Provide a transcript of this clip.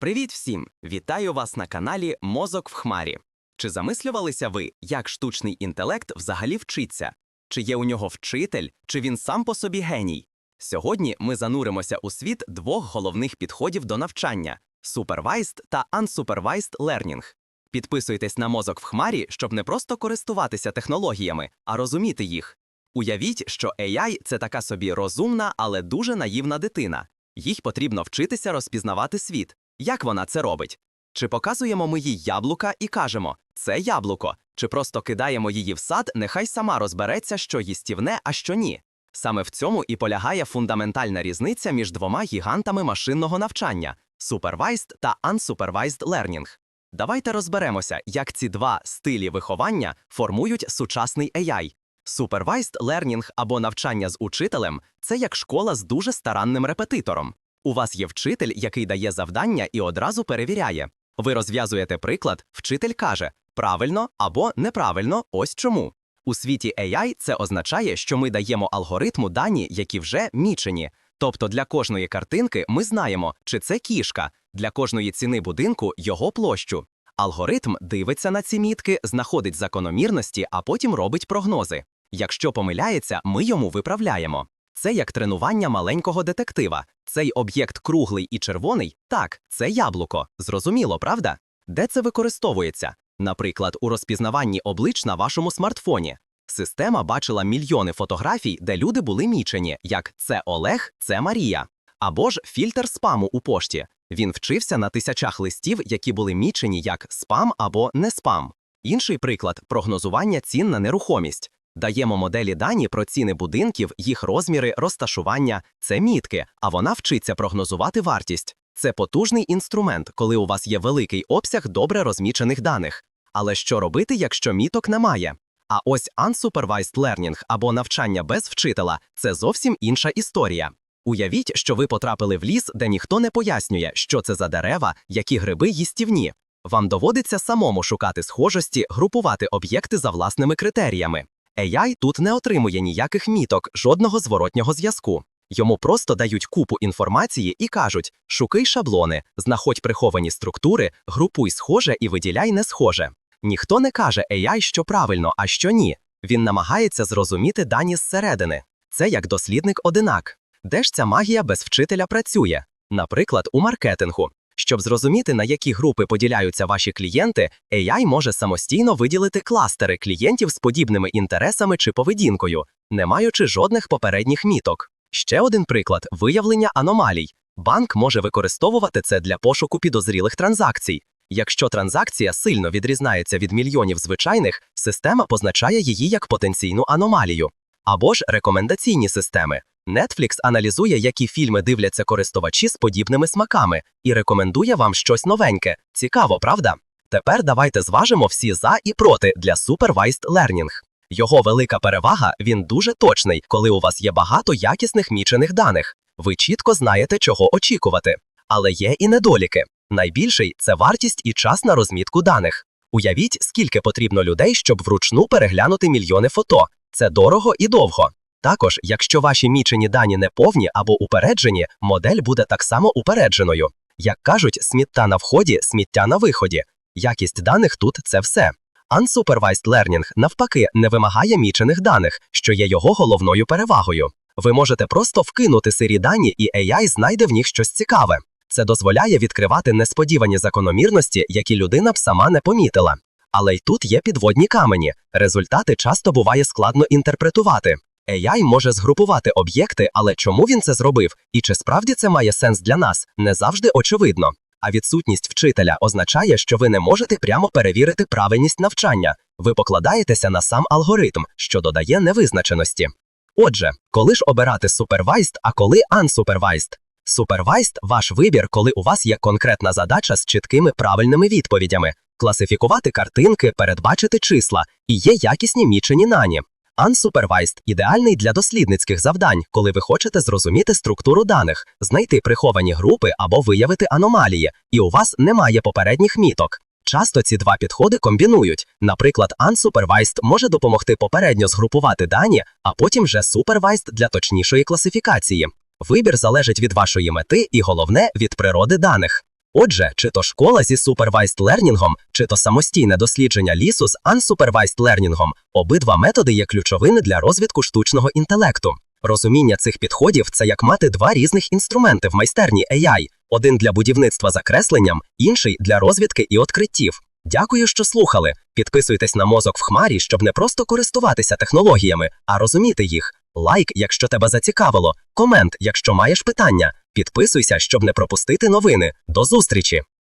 Привіт всім! Вітаю вас на каналі Мозок в Хмарі. Чи замислювалися ви, як штучний інтелект взагалі вчиться? Чи є у нього вчитель, чи він сам по собі геній? Сьогодні ми зануримося у світ двох головних підходів до навчання Supervised та Unsupervised Learning. Підписуйтесь на мозок в хмарі, щоб не просто користуватися технологіями, а розуміти їх. Уявіть, що AI – це така собі розумна, але дуже наївна дитина. Їй потрібно вчитися розпізнавати світ. Як вона це робить? Чи показуємо ми їй яблука і кажемо це яблуко, чи просто кидаємо її в сад, нехай сама розбереться, що їстівне, а що ні. Саме в цьому і полягає фундаментальна різниця між двома гігантами машинного навчання Supervised та Unsupervised Learning. Давайте розберемося, як ці два стилі виховання формують сучасний AI. Supervised Learning або навчання з учителем це як школа з дуже старанним репетитором. У вас є вчитель, який дає завдання і одразу перевіряє. Ви розв'язуєте приклад, вчитель каже правильно або неправильно, ось чому. У світі AI це означає, що ми даємо алгоритму дані, які вже мічені. Тобто для кожної картинки ми знаємо, чи це кішка, для кожної ціни будинку його площу. Алгоритм дивиться на ці мітки, знаходить закономірності, а потім робить прогнози. Якщо помиляється, ми йому виправляємо. Це як тренування маленького детектива. Цей об'єкт круглий і червоний, так, це яблуко. Зрозуміло, правда? Де це використовується? Наприклад, у розпізнаванні облич на вашому смартфоні. Система бачила мільйони фотографій, де люди були мічені, як це Олег, це Марія. Або ж фільтр спаму у пошті. Він вчився на тисячах листів, які були мічені як спам або не спам. Інший приклад прогнозування цін на нерухомість. Даємо моделі дані про ціни будинків, їх розміри, розташування це мітки, а вона вчиться прогнозувати вартість. Це потужний інструмент, коли у вас є великий обсяг добре розмічених даних. Але що робити, якщо міток немає? А ось unsupervised learning або навчання без вчителя це зовсім інша історія. Уявіть, що ви потрапили в ліс, де ніхто не пояснює, що це за дерева, які гриби їстівні. Вам доводиться самому шукати схожості, групувати об'єкти за власними критеріями. AI тут не отримує ніяких міток, жодного зворотнього зв'язку. Йому просто дають купу інформації і кажуть: шукай шаблони, знаходь приховані структури, групуй схоже і виділяй не схоже. Ніхто не каже AI, що правильно, а що ні. Він намагається зрозуміти дані зсередини. Це як дослідник одинак. Де ж ця магія без вчителя працює? Наприклад, у маркетингу. Щоб зрозуміти, на які групи поділяються ваші клієнти, AI може самостійно виділити кластери клієнтів з подібними інтересами чи поведінкою, не маючи жодних попередніх міток. Ще один приклад виявлення аномалій. Банк може використовувати це для пошуку підозрілих транзакцій. Якщо транзакція сильно відрізняється від мільйонів звичайних, система позначає її як потенційну аномалію. Або ж рекомендаційні системи. Netflix аналізує, які фільми дивляться користувачі з подібними смаками, і рекомендує вам щось новеньке. Цікаво, правда? Тепер давайте зважимо всі за і проти для Supervised Learning. Його велика перевага він дуже точний, коли у вас є багато якісних мічених даних. Ви чітко знаєте, чого очікувати. Але є і недоліки. Найбільший це вартість і час на розмітку даних. Уявіть, скільки потрібно людей, щоб вручну переглянути мільйони фото. Це дорого і довго. Також, якщо ваші мічені дані не повні або упереджені, модель буде так само упередженою. Як кажуть, сміття на вході, сміття на виході. Якість даних тут це все. Unsupervised learning, навпаки, не вимагає мічених даних, що є його головною перевагою. Ви можете просто вкинути сирі дані, і AI знайде в них щось цікаве. Це дозволяє відкривати несподівані закономірності, які людина б сама не помітила. Але й тут є підводні камені. Результати часто буває складно інтерпретувати. AI може згрупувати об'єкти, але чому він це зробив, і чи справді це має сенс для нас, не завжди очевидно. А відсутність вчителя означає, що ви не можете прямо перевірити правильність навчання. Ви покладаєтеся на сам алгоритм, що додає невизначеності. Отже, коли ж обирати supervised, а коли unsupervised? Supervised – ваш вибір, коли у вас є конкретна задача з чіткими правильними відповідями, класифікувати картинки, передбачити числа і є якісні мічені нані. Unsupervised – ідеальний для дослідницьких завдань, коли ви хочете зрозуміти структуру даних, знайти приховані групи або виявити аномалії, і у вас немає попередніх міток. Часто ці два підходи комбінують. Наприклад, Unsupervised може допомогти попередньо згрупувати дані, а потім вже Supervised для точнішої класифікації. Вибір залежить від вашої мети і головне від природи даних. Отже, чи то школа зі supervised learning, чи то самостійне дослідження лісу з unsupervised learning, обидва методи є ключовими для розвитку штучного інтелекту. Розуміння цих підходів це як мати два різних інструменти в майстерні AI – один для будівництва за кресленням, інший для розвідки і відкриттів. Дякую, що слухали. Підписуйтесь на мозок в хмарі, щоб не просто користуватися технологіями, а розуміти їх. Лайк, якщо тебе зацікавило, комент, якщо маєш питання. Підписуйся, щоб не пропустити новини. До зустрічі!